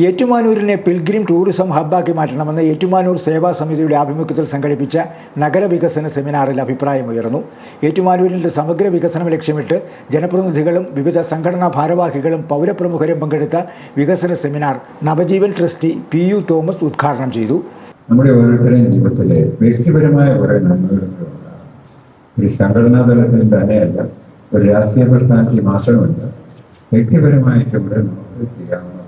ഏറ്റുമാനൂരിനെ pilgrim tourism ഹബ്ബാക്കി മാറ്റണമെന്ന് ഏറ്റുമാനൂർ സേവാ സമിതിയുടെ ആഭിമുഖ്യത്തിൽ സംഘടിപ്പിച്ച നഗരവികസന സെമിനാറിൽ അഭിപ്രായമുയർന്നു ഏറ്റുമാനൂരിന്റെ സമഗ്ര വികസനം ലക്ഷ്യമിട്ട് ജനപ്രതിനിധികളും വിവിധ സംഘടനാ ഭാരവാഹികളും പൗരപ്രമുഖരും പങ്കെടുത്ത വികസന seminar Navajeevan trustee P U Thomas ഉദ്ഘാടനം ചെയ്തു. നമ്മുടെ ഓരോരുത്തരുടെയും ജീവിതത്തിലെ വ്യക്തിപരമായ കുറെ നന്മകളുണ്ട് ഒരു സംഘടനാ തലത്തിൽ തന്നെയല്ല ഒരു രാഷ്ട്രീയ പ്രസ്ഥാനത്തിൽ മാത്രമല്ല വ്യക്തിപരമായിട്ട് ഇവിടെ നമുക്ക് ചെയ്യാവുന്ന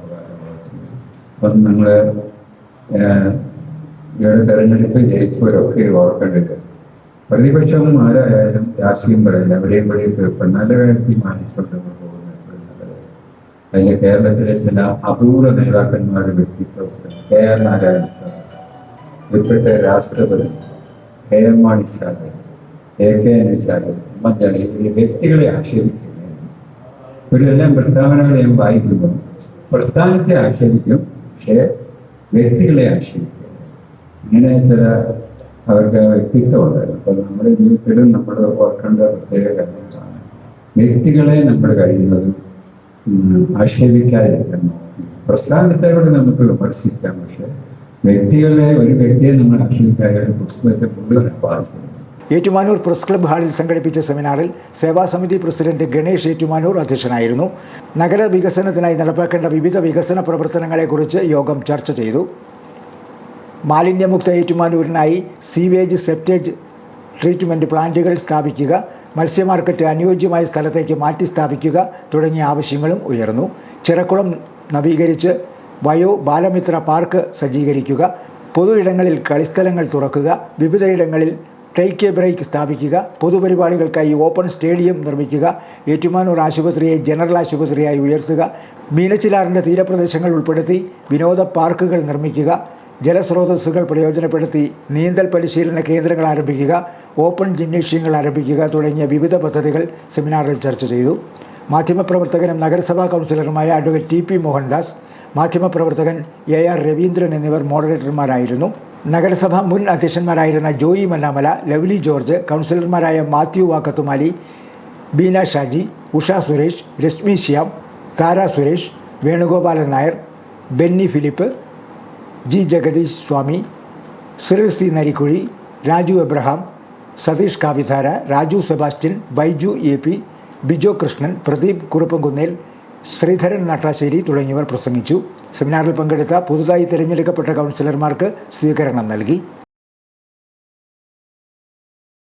അപ്പം നിങ്ങൾ ഇവിടെ തെരഞ്ഞെടുപ്പ് ജയിച്ചവരൊക്കെ ഓർക്കേണ്ടത്. പ്രതിപക്ഷം ആരായാലും രാഷ്ട്രീയം പറയില്ല. ഇവിടെയൊക്കെ ഇപ്പം നല്ല കാര്യത്തിൽ മാനിച്ചുകൊണ്ട് അതിന് കേരളത്തിലെ ചില അപൂർവ നേതാക്കന്മാരുടെ വ്യക്തിത്വം. കെ ആർ നാരായണ സാർ ഉൾപ്പെട്ട രാഷ്ട്രപതി K M Mani sir A K N sir Oommen Chandy ഇതിൽ വ്യക്തികളെ ആക്ഷേപിക്കുന്നത് ഇവരെല്ലാം പ്രസ്താവനകളെ ഞാൻ വായിക്കുമ്പോൾ പ്രസ്ഥാനത്തെ ആക്ഷേപിക്കും പക്ഷേ വ്യക്തികളെ ആക്ഷേപിക്കും അങ്ങനെ ചില അവർക്ക് വ്യക്തിത്വമുണ്ട് അപ്പോൾ നമ്മുടെ ജീവിതത്തിലും നമ്മൾ ഓർക്കേണ്ട പ്രത്യേക കാര്യങ്ങളാണ് വ്യക്തികളെ നമ്മൾ കഴിയുന്നതും ആക്ഷേപിക്കാതിരിക്കണം പ്രസ്ഥാനത്തോട് നമുക്ക് വിമർശിക്കാം. പക്ഷെ വ്യക്തികളെ ഒരു വ്യക്തിയെ നമ്മൾ ആക്ഷേപിക്കാതെ കുടുംബത്തെ മുഴുവൻ ബാധിക്കുന്നു ഏറ്റുമാനൂർ പ്രസ് ക്ലബ്ബ് ഹാളിൽ സംഘടിപ്പിച്ച സെമിനാറിൽ സേവാസമിതി പ്രസിഡന്റ് ഗണേഷ് ഏറ്റുമാനൂർ അധ്യക്ഷനായിരുന്നു. നഗര വികസനത്തിനായി നടപ്പാക്കേണ്ട വിവിധ വികസന പ്രവർത്തനങ്ങളെക്കുറിച്ച് യോഗം ചർച്ച ചെയ്തു. മാലിന്യമുക്ത ഏറ്റുമാനൂരിനായി സീവേജ് സെപ്റ്റേജ് ട്രീറ്റ്മെന്റ് പ്ലാന്റുകൾ സ്ഥാപിക്കുക മത്സ്യ മാർക്കറ്റ് അനുയോജ്യമായ സ്ഥലത്തേക്ക് മാറ്റി സ്ഥാപിക്കുക തുടങ്ങിയ ആവശ്യങ്ങളും ഉയർന്നു. ചിറക്കുളം നവീകരിച്ച് വയോ ബാലമിത്ര പാർക്ക് സജ്ജീകരിക്കുക പൊതു ഇടങ്ങളിൽ കളിസ്ഥലങ്ങൾ തുറക്കുക വിവിധയിടങ്ങളിൽ ടേക്ക് എ ബ്രേക്ക് സ്ഥാപിക്കുക. പൊതുപരിപാടികൾക്കായി ഓപ്പൺ സ്റ്റേഡിയം നിർമ്മിക്കുക. ഏറ്റുമാനൂർ ആശുപത്രിയെ ജനറൽ ആശുപത്രിയായി ഉയർത്തുക. മീനച്ചിലാറിന്റെ തീരപ്രദേശങ്ങൾ ഉൾപ്പെടുത്തി വിനോദ പാർക്കുകൾ നിർമ്മിക്കുക. ജലസ്രോതസ്സുകൾ പ്രയോജനപ്പെടുത്തി നീന്തൽ പരിശീലന കേന്ദ്രങ്ങൾ ആരംഭിക്കുക. ഓപ്പൺ ജിംനേഷ്യങ്ങൾ ആരംഭിക്കുക തുടങ്ങിയ വിവിധ പദ്ധതികൾ സെമിനാറിൽ ചർച്ച ചെയ്തു. മാധ്യമപ്രവർത്തകനും നഗരസഭാ കൗൺസിലറുമായ അഡ്വക്കേറ്റ് ടി പി മോഹൻദാസ് മാധ്യമപ്രവർത്തകൻ എ ആർ രവീന്ദ്രൻ എന്നിവർ മോഡറേറ്റർമാരായിരുന്നു. നഗരസഭ മുൻ അധ്യക്ഷന്മാരായിരുന്ന ജോയി മന്നാമല ലവ്ലി ജോർജ് കൗൺസിലർമാരായ Mathew Vakkathumali Beena Shaji Usha Suresh Rashmi Shyam Thara Suresh Venugopalan Nair Benny Philip G Jagadish Swamy Cyril C Narikuzhy Raju Abraham Sathish Kavidhara Raju Sebastian Baiju A P Bijo Krishnan Pradeep Kuruppamkunnel Sreedharan Nattassery തുടങ്ങിയവർ പ്രസംഗിച്ചു. സെമിനാറിൽ പങ്കെടുത്ത പുതുതായി തിരഞ്ഞെടുക്കപ്പെട്ട കൗൺസിലർമാർക്ക് സ്വീകരണം നൽകി.